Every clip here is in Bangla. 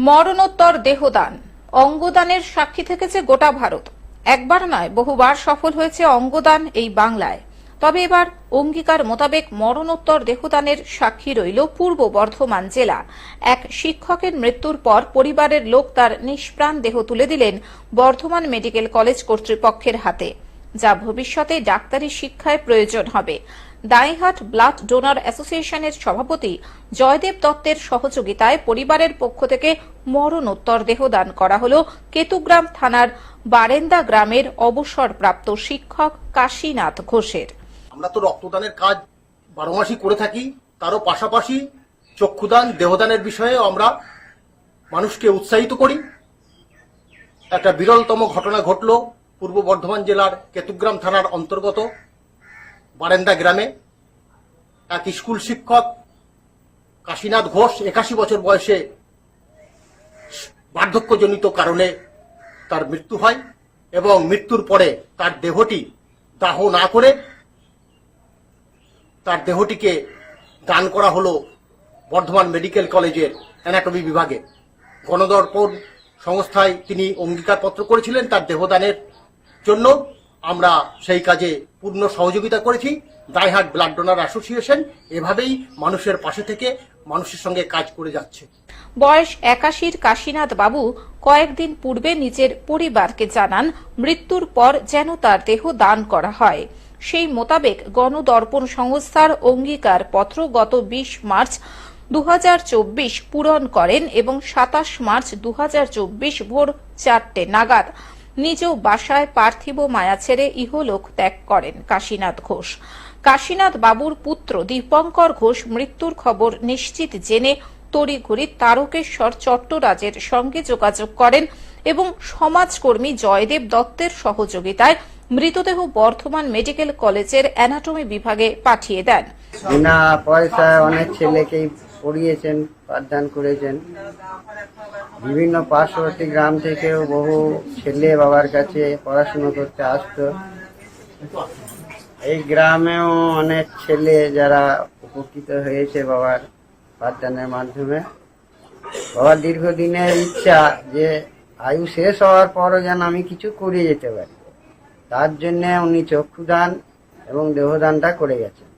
মরণোত্তর দেহদান। অঙ্গদানের সাক্ষী থেকেছে গোটা ভারত। একবার নয়, বহুবার সফল হয়েছে অঙ্গদান এই বাংলায়। তবে এবার অঙ্গীকার মোতাবেক মরণোত্তর দেহদানের সাক্ষী রইল পূর্ব বর্ধমান জেলা। এক শিক্ষকের মৃত্যুর পর পরিবারের লোক তার নিষ্প্রাণ দেহ তুলে দিলেন বর্ধমান মেডিকেল কলেজ কর্তৃপক্ষের হাতে। যা ভবিষ্যতে ডাক্তারি শিক্ষায় প্রয়োজন হবে। দাইহাট ব্লাড ডোনার অ্যাসোসিয়েশনের সভাপতি জয়দেব দত্তের সহযোগিতায় পরিবারের পক্ষ থেকে মরণোত্তর দেহদান করা হল কেতুগ্রাম থানার বারেন্দা গ্রামের অবসরপ্রাপ্ত শিক্ষক কাশীনাথ ঘোষের। আমরা তো রক্তদানের কাজ বারো মাসই করে থাকি, তারও পাশাপাশি চক্ষুদান, দেহদানের বিষয়ে আমরা মানুষকে উৎসাহিত করি। একটা বিরলতম ঘটনা ঘটল পূর্ব বর্ধমান জেলার কেতুগ্রাম থানার অন্তর্গত। বারেন্দা গ্রামে এক স্কুল শিক্ষক কাশীনাথ ঘোষ একাশি বছর বয়সে বার্ধক্যজনিত কারণে তার মৃত্যু হয় এবং মৃত্যুর পরে তার দেহটি দাহ না করে তার দেহটিকে দান করা হলো বর্ধমান মেডিকেল কলেজের অ্যানাটমি বিভাগে। গণদর্পণ সংস্থায় তিনি অঙ্গীকারপত্র করেছিলেন তার দেহদানের জন্য। আমরা সেই কাজে পূর্ণ সহযোগিতা করেছি। দাইহাট ব্লাড ডোনার অ্যাসোসিয়েশন এভাবেই মানুষের পাশে থেকে মানুষের সঙ্গে কাজ করে যাচ্ছে। বয়স একাশির কাশীনাথ বাবু কয়েকদিন পূর্বে নিজের পরিবারকে জানান, মৃত্যুর পর যেন তার দেহ দান করা হয়। সেই মোতাবেক গণদর্পণ সংস্থার অঙ্গীকার পত্র গত বিশ মার্চ দু হাজার চব্বিশ পূরণ করেন এবং সাতাশ মার্চ দু হাজার চব্বিশ ভোর চারটে নাগাদ নিজ বাসায় পার্থিব মায়া ছেড়ে ইহলোক ত্যাগ করেন কাশীনাথ ঘোষ। কাশীনাথ বাবুর পুত্র দীপঙ্কর ঘোষ মৃত্যুর খবর নিশ্চিত জেনে তড়িঘড়ি তারকেশ্বর চট্টরাজের সঙ্গে যোগাযোগ করেন এবং সমাজকর্মী জয়দেব দত্তের সহযোগিতায় মৃতদেহ বর্ধমান মেডিকেল কলেজের অ্যানাটমি বিভাগে পাঠিয়ে দেন। বিনা পয়সায় অনেক ছেলেকেই পড়িয়েছেন, পাঠদান করেছেন। বিভিন্ন পার্শ্ববর্তী গ্রাম থেকেও বহু ছেলে বাবার কাছে পড়াশুনো করতে আসতো। এই গ্রামেও অনেক ছেলে যারা উপকৃত হয়েছে বাবার পাঠদানের মাধ্যমে। বাবার দীর্ঘদিনের ইচ্ছা যে আয়ু শেষ হওয়ার পরও যেন আমি কিছু করে যেতে পারি। তার জন্যে উনি চক্ষুদান এবং দেহদানটা করে গেছেন।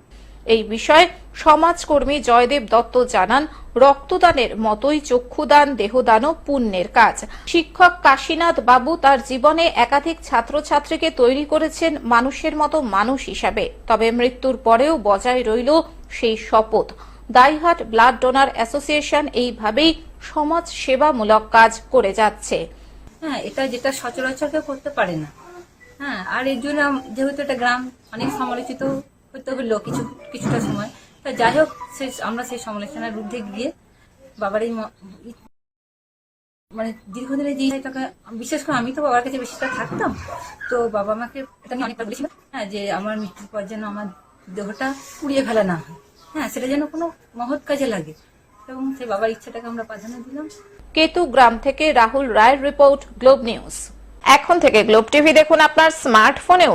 এই বিষয়ে সমাজকর্মী জয়দেব দত্ত জানান রক্তদানের মতোই চক্ষুদান, দেহদানও পুণ্যের কাজ। শিক্ষক কাশীনাথ বাবু তার জীবনে একাধিক ছাত্রছাত্রীকে তৈরি করেছেন মানুষের মতো মানুষ হিসাবে। তবে মৃত্যুর পরেও বজায় রইল সেই শপথ। দাইহাট ব্লাড ডোনার অ্যাসোসিয়েশন এইভাবেই সমাজ সেবামূলক কাজ করে যাচ্ছে। হ্যাঁ এটা যেটা সচরাচর কেউ করতে পারে না। হ্যাঁ আর এর জন্য যেহেতু এটা গ্রাম, অনেক সমালোচিত হতে হলো কিছু, কিছুটা সময়। তা যাই হোক, সে আমরা সেই সমালোচনার ঊর্ধ্বে গিয়ে বাবার এই মানে দীর্ঘদিনের যে ইচ্ছাটাকে বিশেষ করে আমি তো বাবার কাছে বেশিটা থাকতাম, তো বাবা আমাকে এটা নিয়ে অনেকবার বলেছিল হ্যাঁ যে আমার মৃত্যুর পর যেন আমার দেহটা পুড়িয়ে ফেলা না হয়। হ্যাঁ সেটা যেন কোনো মহৎ কাজে লাগে। এবং সেই বাবার ইচ্ছাটাকে আমরা প্রাধান্য দিলাম। কেতু গ্রাম থেকে রাহুল রায়ের রিপোর্ট গ্লোব নিউজ। এখন থেকে গ্লোব টিভি দেখুন আপনার স্মার্টফোনেও।